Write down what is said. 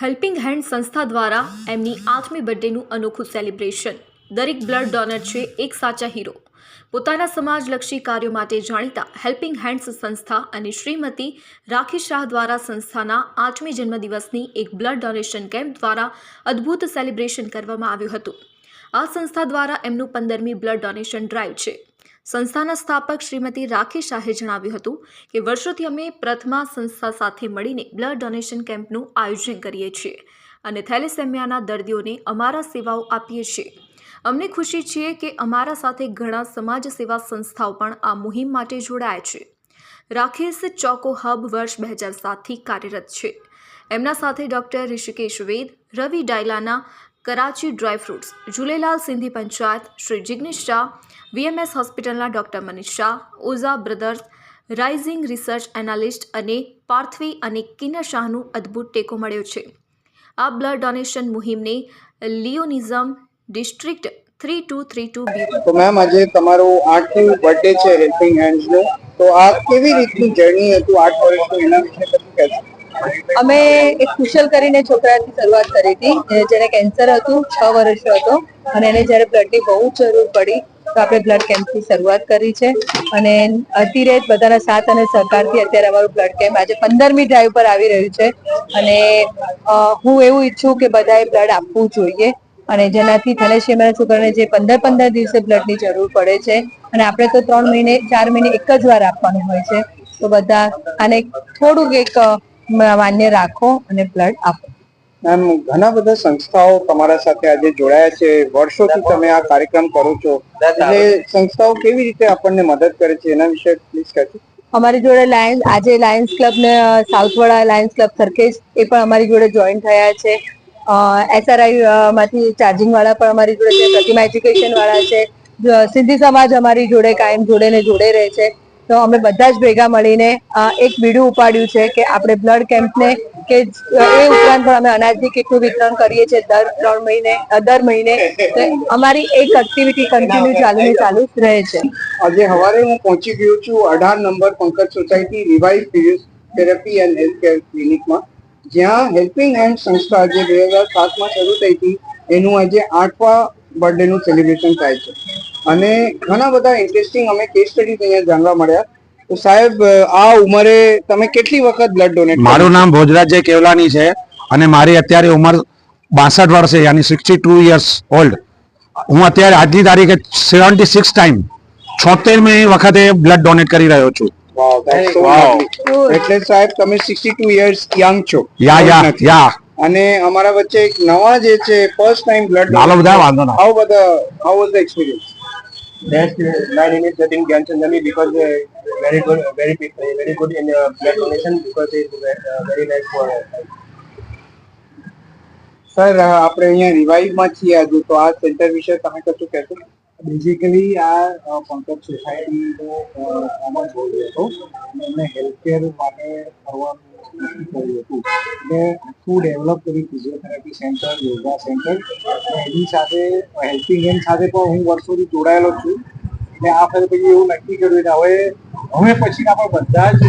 Helping hand સંસ્થા દ્વારા એમની આઠમી બર્થડેનું અનોખું સેલિબ્રેશન. દરેક બ્લડ ડોનર છે એક સાચા હીરો. પોતાના સમાજલક્ષી કાર્યો માટે જાણીતા હેલ્પિંગ હેન્ડ્સ સંસ્થા અને શ્રીમતી રાખી શાહ દ્વારા સંસ્થાના આઠમી જન્મદિવસની એક બ્લડ ડોનેશન કેમ્પ દ્વારા અદ્ભુત સેલિબ્રેશન કરવામાં આવ્યું હતું. આ સંસ્થા દ્વારા એમનું પંદરમી બ્લડ ડોનેશન ડ્રાઈવ છે. સંસ્થાના સ્થાપક શ્રીમતી રાખી શાહે જણાવ્યું હતું કે વર્ષોથી અમે પ્રથમા સંસ્થા સાથે મળીને બ્લડ ડોનેશન કેમ્પનું આયોજન કરીએ છીએ અને થેલેસેમિયાના દર્દીઓને અમારા સેવાઓ આપીએ છીએ. અમને ખુશી છીએ કે અમારા સાથે ઘણા સમાજ સેવા સંસ્થાઓ પણ આ મુહિમ માટે જોડાયા છે. રાખીસ ચોકો હબ વર્ષ બે હજાર સાતથી કાર્યરત છે. એમના સાથે doctor Rishikesh Ved, Ravi ડાયલાના Karachi dry fruits. Jhulelal Sindhi Panchayat, Shri Jignesh Shah, VMS હોસ્પિટલના doctor Manish Shah Oza brothers, rising research analyst અને પાર્થવી અને કિન્નર શાહનું અદ્ભુત ટેકો મળ્યો છે. આ blood donation મુહિમને lionism district three two three two B તો મેમ આજે તમારું આઠમી બર્થડે છે, હેલ્પિંગ હેન્ડ્સનો. તો આ કેવી રીતની જર્ની હતું? આઠ વર્ષનું એના વિશે કશું કહેશો. અમે એક કુશલ કરીને છોકરાથી શરૂઆત કરી હતી જેને કેન્સર હતું, છ વર્ષનો હતો, અને એને જ્યારે બ્લડની બહુ જરૂર પડી, તો આપણે બ્લડ કેમ્પથી શરૂઆત કરી છે. અને અતિરેત બધાના સાથ અને સહકારથી અત્યારે અમારું બ્લડ કેમ્પ આજે પંદરમી ડ્રાઈવ પર આવી રહ્યું છે. અને હું એવું ઈચ્છું કે બધાએ બ્લડ આપવું જોઈએ. અને જેનાથી થેલેસેમિયાના છોકરાને જે પંદર પંદર દિવસે બ્લડની જરૂર પડે છે. અને આપણે તો ત્રણ મહિને, ચાર મહિને એક જ વાર આપવાનું હોય છે. તો બધા આને થોડુંક એક માન્ય રાખો અને બ્લડ આપો. મેમ ઘણા બધા સંસ્થાઓ તમારા સાથે આજે જોડાયા છે. વર્ષોથી તમે આ કાર્યક્રમ કરો છો. એટલે સંસ્થાઓ કેવી રીતે આપણને મદદ કરે છે એના વિશે પ્લીઝ કહેજો અમારી જોડે લાયન્સ આજે લાયન્સ ક્લબ ને સાઉથ વાળા લાયન્સ ક્લબ સરખેજ એ પણ અમારી જોડે જોઈન થયા છે. એસઆરઆઈ માંથી ચાર્જિંગ વાળા પણ અમારી જોડે છે પ્રતિમા એજ્યુકેશન વાળા છે. સિંધી સમાજ અમારી જોડે કાયમ જોડે ને જોડે રહે છે. તો અમે બધા જ ભેગા મળીને એક બીડું ઉપાડ્યું છે કે આપણે બ્લડ કેમ્પને કે એ ઉપરાંત પણ અમે અનાજની કીટનું વિતરણ કરીએ છીએ દર ત્રણ મહિને દર મહિને. અમારી એક એક્ટિવિટી કન્ટિન્યુ ચાલુ ચાલુ રહે છે. આજે સવારે હું પહોંચી ગયો છું અઢાર number Pankaj society revive physiotherapy and health care ક્લિનિકમાં. જ્યાં હેલ્પિંગ હેન્ડ સંસ્થા જે બે હજાર સાતમાં શરૂ થઈ હતી. એનું આજે આઠમા બર્થડેનું સેલિબ્રેશન થાય છે. અને ઘણા બધા ઇન્ટરેસ્ટિંગ અમે કેસ સ્ટડીઝ અહીંયા જાણવા મળ્યા. તો સાહેબ આ ઉંમરે તમે કેટલી વખત બ્લડ ડોનેટ મારું નામ ભોજરાજય કેવલાની છે અને મારી અત્યારે ઉંમર બાસઠ વર્ષે યાની સિક્સટી ટુ યર્સ ઓલ્ડ હું અત્યારે આજની તારીખે સેવન્ટી સિક્સ ટાઈમ છોતેરમી વખતે બ્લડ ડોનેટ કરી રહ્યો છું. એટલે સાહેબ તમે 62 યર્સ યંગ છો. યા યા યા. અને અમારા વચ્ચે એક નવા જે છે ફર્સ્ટ ટાઈમ બ્લડ હાલો બધા વાંધો ના. હાઉ બધા how was the experience Uh, my name is Jatin Gyanchandani because uh, very good, very uh, very good in uh, blood donation because it's uh, very nice for. Sir આપણે અહીંયા રિવાઇવમાં છીએ આજે તો આ સેન્ટર વિશે તમે કશું કહેશો બેઝિકલી આ કોન્ટેક્ટ સોસાયટીનો કોમન બોર્ડ હતો એમને હેલ્થકેર માટે કરવાનું કર્યું હતું એટલે આખું ડેવલપ કરી ફિઝિયોથેરાપી સેન્ટર યોગા સેન્ટર એની સાથે હેલ્પિંગ હેન્ડ સાથે પણ હું વર્ષોથી જોડાયેલો છું. એટલે આ ફરી પછી એવું નક્કી કર્યું કે હવે હવે પછીના પણ બધા જ